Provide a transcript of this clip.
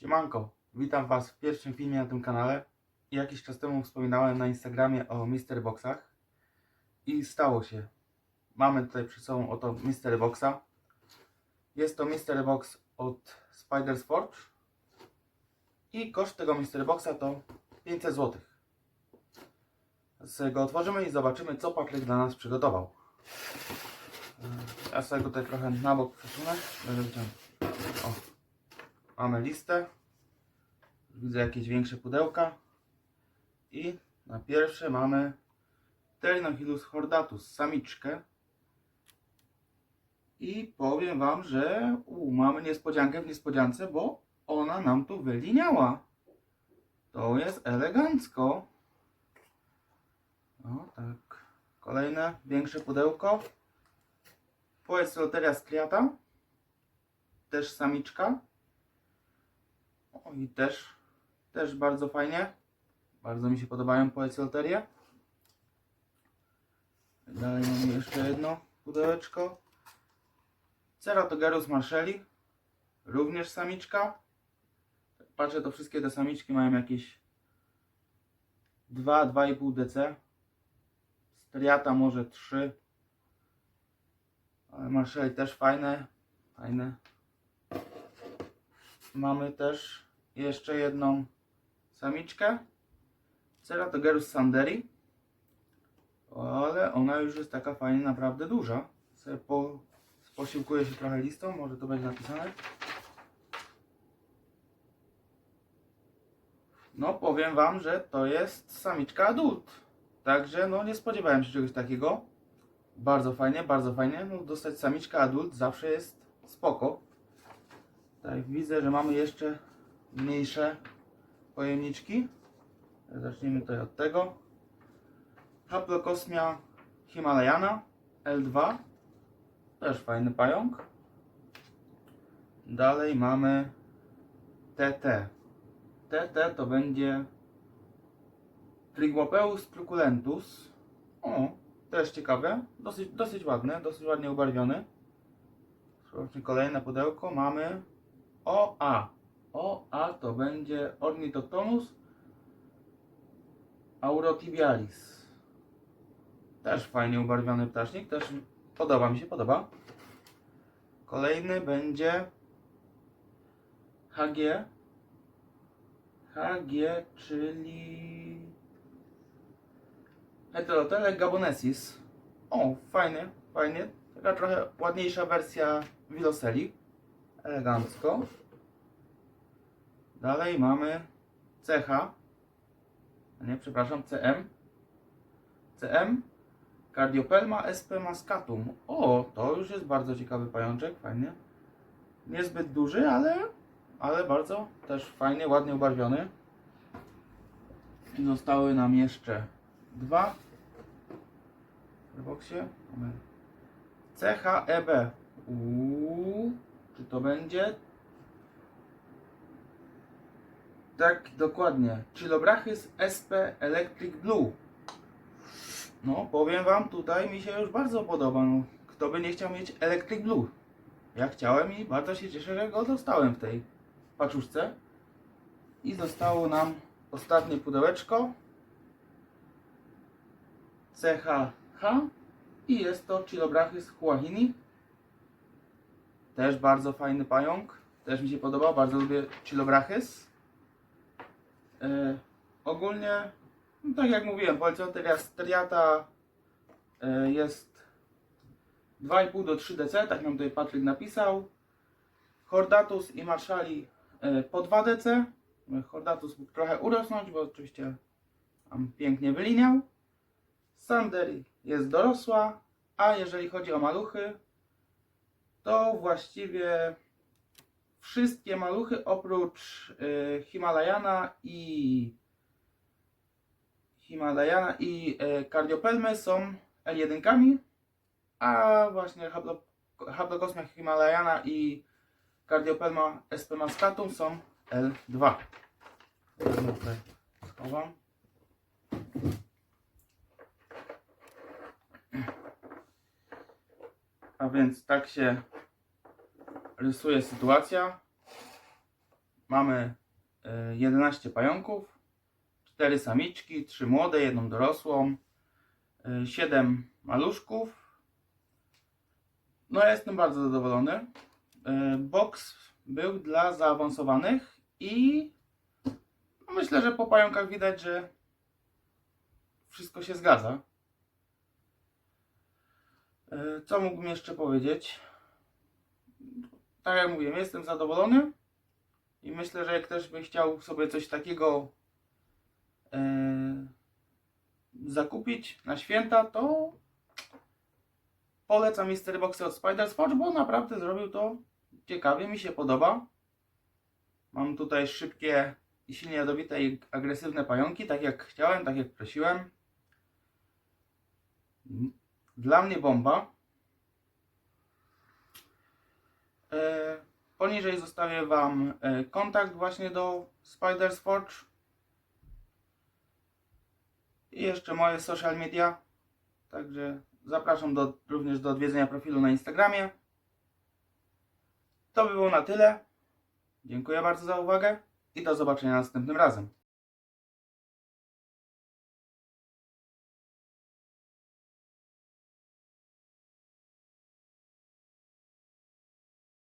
Siemanko, witam Was w pierwszym filmie na tym kanale. Jakiś czas temu wspominałem na Instagramie o Mystery Boxach i stało się. Mamy tutaj przed sobą oto Mystery Boxa. Jest to Mystery Box od Spider's Forge i koszt tego Mystery Boxa to 500 zł. Teraz go otworzymy i zobaczymy co Patryk dla nas przygotował. Ja sobie go tutaj trochę na bok przesunę. Będę wyciągał. O. Mamy listę. Widzę jakieś większe pudełka. I na pierwsze mamy Ternochilus hordatus, samiczkę. I powiem Wam, że u, mamy niespodziankę w niespodziance, bo ona nam tu wyliniała. To jest elegancko. O tak. Kolejne większe pudełko. Pojest loteria striata. Też samiczka. O i też, też bardzo fajnie. Bardzo mi się podobają poecie loterie. Dalej mamy jeszcze jedno pudełeczko. Ceratogerus marshalli. Również samiczka. Patrzę, to wszystkie te samiczki mają jakieś 2-2,5 dc. Striata może 3. Ale marshalli też fajne. Fajne. Mamy też jeszcze jedną samiczkę. Ceratogerus sanderi. Ale ona już jest taka fajnie naprawdę duża. Sobie po, posiłkuję się trochę listą, może to będzie napisane. No powiem wam, że to jest samiczka adult. Także no nie spodziewałem się czegoś takiego. Bardzo fajnie, bardzo fajnie. No dostać samiczka adult zawsze jest spoko. Tak, widzę, że mamy jeszcze mniejsze pojemniczki. Zacznijmy tutaj od tego. Haplokosmia Himalajana L2. Też fajny pająk. Dalej mamy TT. TT to będzie Trigmopeus truculentus. O, też ciekawe. Dosyć, dosyć ładne, dosyć ładnie ubarwione. Sprawdźmy kolejne pudełko. Mamy OA. OA to będzie Ornithotonus aurotibialis. Też fajnie ubarwiony ptasznik. Też podoba mi się, podoba. Kolejny będzie HG. HG, czyli Heterotele gabonesis. O, fajnie, fajnie. Taka trochę ładniejsza wersja Wiloseli. Elegancko. Dalej mamy CH. Nie, przepraszam, CM. CM. Cardiopelma sp mascatum. O, to już jest bardzo ciekawy pajączek, fajnie. Niezbyt duży, ale, ale bardzo też fajnie, ładnie ubarwiony. I zostały nam jeszcze dwa w boksie. CHEB. Uuu, czy to będzie? Tak, dokładnie. Chilobrachys SP Electric Blue. No, powiem Wam, tutaj mi się już bardzo podoba. No, kto by nie chciał mieć Electric Blue? Ja chciałem i bardzo się cieszę, że go dostałem w tej paczuszce. I zostało nam ostatnie pudełeczko. CHH i jest to Chilobrachys huahini. Też bardzo fajny pająk. Też mi się podoba, bardzo lubię Chilobrachys. E, ogólnie, no tak jak mówiłem, Polycoteria striata e, jest 2,5 do 3 dc, tak nam tutaj Patryk napisał. Hordatus i Marszali e, po 2 dc. Hordatus mógł trochę urosnąć, bo oczywiście tam pięknie wyliniał. Sanderi jest dorosła, a jeżeli chodzi o maluchy, to właściwie wszystkie maluchy oprócz y, Himalajana i Himalajana i y, są L1, a właśnie Haplokosmia Himalajana i Cardiopelma sp mascatum są L2. Ja tutaj schowam. A więc tak się rysuje sytuacja. mamy e, 11 pająków, 4 samiczki, 3 młode, jedną dorosłą, 7 maluszków. No ja jestem bardzo zadowolony. E, Box był dla zaawansowanych i myślę, że po pająkach widać, że wszystko się zgadza. E, Co mógłbym jeszcze powiedzieć? Tak jak mówiłem, jestem zadowolony i myślę, że jak ktoś by chciał sobie coś takiego e, zakupić na święta, to polecam Mystery Boxy od Spider Forge, bo naprawdę zrobił to ciekawie, mi się podoba. Mam tutaj szybkie i silnie jadowite i agresywne pająki, tak jak chciałem, tak jak prosiłem. Dla mnie bomba. E, poniżej zostawię Wam e, kontakt właśnie do Spider's Forge. I jeszcze moje social media. Także zapraszam do, również do odwiedzenia profilu na Instagramie. To by było na tyle. Dziękuję bardzo za uwagę i do zobaczenia następnym razem.